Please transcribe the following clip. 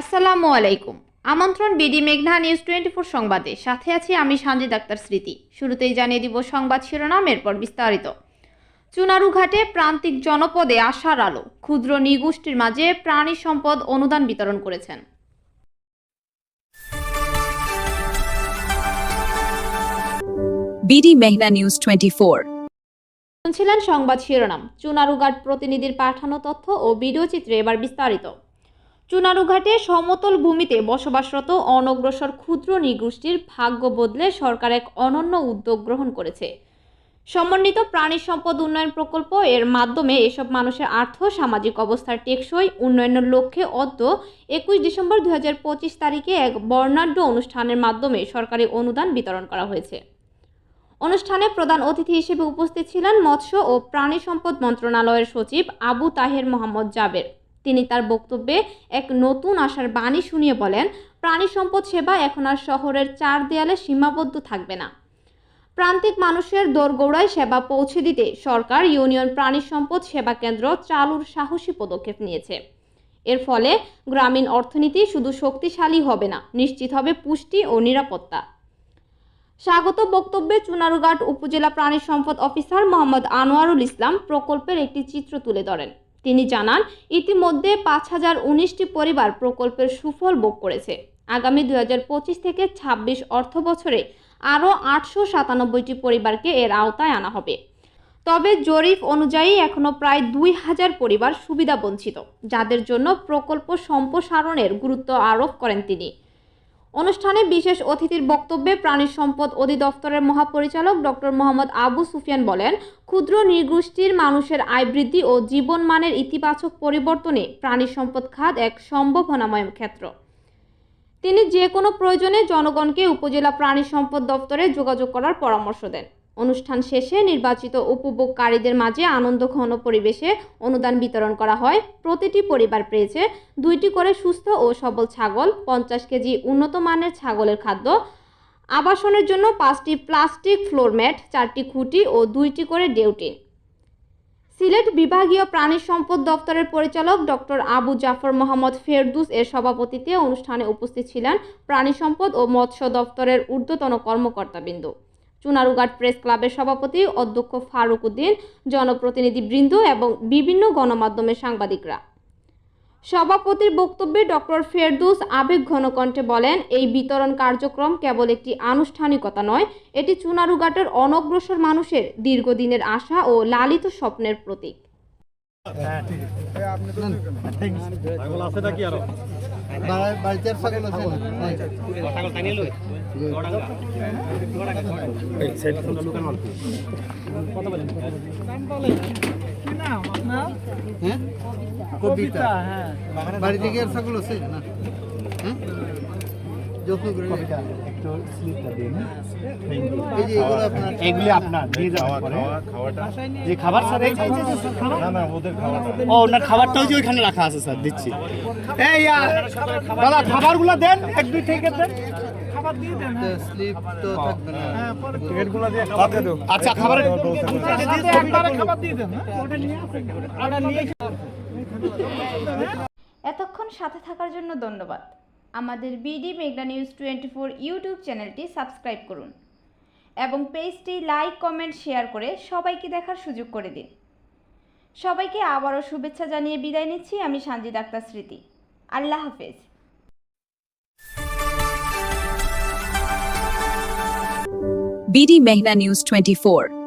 আসসালামু আলাইকুম। আমন্ত্রণ বিডি মেঘনা নিউজ টোয়েন্টি ফোর সংবাদে। সাথে আছি আমি সঞ্জিত আক্তার স্মৃতি। শুরুতেই জানিয়ে দিব সংবাদ শিরোনাম এরপর বিস্তারিত। চুনারুঘাটে প্রান্তিক জনপদে আশার আলো। ক্ষুদ্র নিগোষ্ঠীর মাঝে প্রাণী সম্পদ অনুদান বিতরণ করেছেন। BD Mehna News 24. শুনছিলেন সংবাদ শিরোনাম। চুনারুঘাট প্রতিনিধির পাঠানো তথ্য ও ভিডিও চিত্রে এবার বিস্তারিত। চুনারুঘাটে সমতল ভূমিতে বসবাসরত অনগ্রসর ক্ষুদ্র নৃগোষ্ঠীর ভাগ্য বদলে সরকার এক অনন্য উদ্যোগ গ্রহণ করেছে। সমন্বিত প্রাণী সম্পদ উন্নয়ন প্রকল্প এর মাধ্যমে এসব মানুষের আর্থ সামাজিক অবস্থার টেকসই উন্নয়নের লক্ষ্যে অদ্য একুশ ডিসেম্বর দু হাজার পঁচিশ তারিখে এক বর্ণাঢ্য অনুষ্ঠানের মাধ্যমে সরকারি অনুদান বিতরণ করা হয়েছে। অনুষ্ঠানে প্রধান অতিথি হিসেবে উপস্থিত ছিলেন মৎস্য ও প্রাণী সম্পদ মন্ত্রণালয়ের সচিব আবু তাহের মোহাম্মদ জাবের। তিনি তার বক্তব্যে এক নতুন আশার বাণী শুনিয়ে বলেন, প্রাণী সম্পদ সেবা এখন আর শহরের চার দেয়ালে সীমাবদ্ধ থাকবে না। প্রান্তিক মানুষের দোরগোড়ায় সেবা পৌঁছে দিতে সরকার ইউনিয়ন প্রাণী সম্পদ সেবা কেন্দ্র চালুর সাহসী পদক্ষেপ নিয়েছে। এর ফলে গ্রামীণ অর্থনীতি শুধু শক্তিশালী হবে না, নিশ্চিত হবে পুষ্টি ও নিরাপত্তা। স্বাগত বক্তব্যে চুনারুঘাট উপজেলা প্রাণী সম্পদ অফিসার মোহাম্মদ আনোয়ারুল ইসলাম প্রকল্পের একটি চিত্র তুলে ধরেন। তিনি জানান, ইতিমধ্যে পাঁচ হাজার উনিশটি পরিবার প্রকল্পের সুফল ভোগ করেছে। আগামী দুই হাজার পঁচিশ থেকে ছাব্বিশ অর্থ বছরে আরও আটশো সাতানব্বইটি পরিবারকে এর আওতায় আনা হবে। তবে জরিপ অনুযায়ী এখনও প্রায় দুই হাজার পরিবার সুবিধা বঞ্চিত যাদের জন্য প্রকল্প সম্প্রসারণের গুরুত্ব আরোপ করেন তিনি। অনুষ্ঠানে বিশেষ অতিথির বক্তব্যে প্রাণী সম্পদ অধিদপ্তরের মহাপরিচালক ডক্টর মোহাম্মদ আবু সুফিয়ান বলেন, ক্ষুদ্র নৃগোষ্ঠীর মানুষের আয় বৃদ্ধি ও জীবনমানের ইতিবাচক পরিবর্তনে প্রাণী সম্পদ খাত এক সম্ভাবনাময় ক্ষেত্র। তিনি যে কোনো প্রয়োজনে জনগণকে উপজেলা প্রাণী সম্পদ দপ্তরে যোগাযোগ করার পরামর্শ দেন। অনুষ্ঠান শেষে নির্বাচিত উপভোগকারীদের মাঝে আনন্দ ঘন পরিবেশে অনুদান বিতরণ করা হয়। প্রতিটি পরিবার পেয়েছে দুইটি করে সুস্থ ও সবল ছাগল, পঞ্চাশ কেজি উন্নত মানের ছাগলের খাদ্য। আবাসনের জন্য পাঁচটি প্লাস্টিক ফ্লোর ম্যাট, চারটি খুঁটি ও দুইটি করে ডেউটিন সিলেট বিভাগীয় প্রাণী সম্পদ দপ্তরের পরিচালক ডক্টর আবু জাফর মোহাম্মদ ফেরদুস এর সভাপতিত্বে অনুষ্ঠানে উপস্থিত ছিলেন প্রাণী সম্পদ ও মৎস্য দপ্তরের ঊর্ধ্বতন কর্মকর্তাবৃন্দ। চুনারুঘাট প্রেস ক্লাবের সভাপতি অধ্যক্ষ ফারুক উদ্দিন জনপ্রতিনিধিবৃন্দ এবং বিভিন্ন গণমাধ্যমের সাংবাদিকরা। সভাপতির বক্তব্যে ডক্টর ফেরদুস আবেগ ঘনকণ্ঠে বলেন, এই বিতরণ কার্যক্রম কেবল একটি আনুষ্ঠানিকতা নয়, এটি চুনারুঘাটের অনগ্রসর মানুষের দীর্ঘদিনের আশা ও লালিত স্বপ্নের প্রতীক। বাড়িতে হ্যাঁ? কবিতা বাড়ি থেকে আর ছাগল আছে? না। হ্যাঁ? যত্ন করে একটু স্লিপটা দিন এই যে এগুলো আপনার এগুলি আপনার নিয়ে যাওয়া পরে। যে খাবার স্যার এই না না ওদের খাওয়াটা। ও ওনার খাবারটাও যে ওইখানে রাখা আছে স্যার দিচ্ছি। এই আর দাদা খাবারগুলো দেন এক দুই থেকে দেন। স্লিপ তো থাকবে না। টিকিটগুলো দিয়ে খাবার আচ্ছা খাবারের এতক্ষণ সাথে থাকার জন্য ধন্যবাদ। আমাদের বিডি মেগনা নিউজ টোয়েন্টি ফোর ইউটিউব চ্যানেলটি সাবস্ক্রাইব করুন এবং পেজটি লাইক, কমেন্ট, শেয়ার করে সবাইকে দেখার সুযোগ করে দিন। সবাইকে আবারও শুভেচ্ছা জানিয়ে বিদায় নিচ্ছি। আমি সানজিদ আক্তার স্মৃতি। আল্লাহ হাফেজ। BD Mehna News 24.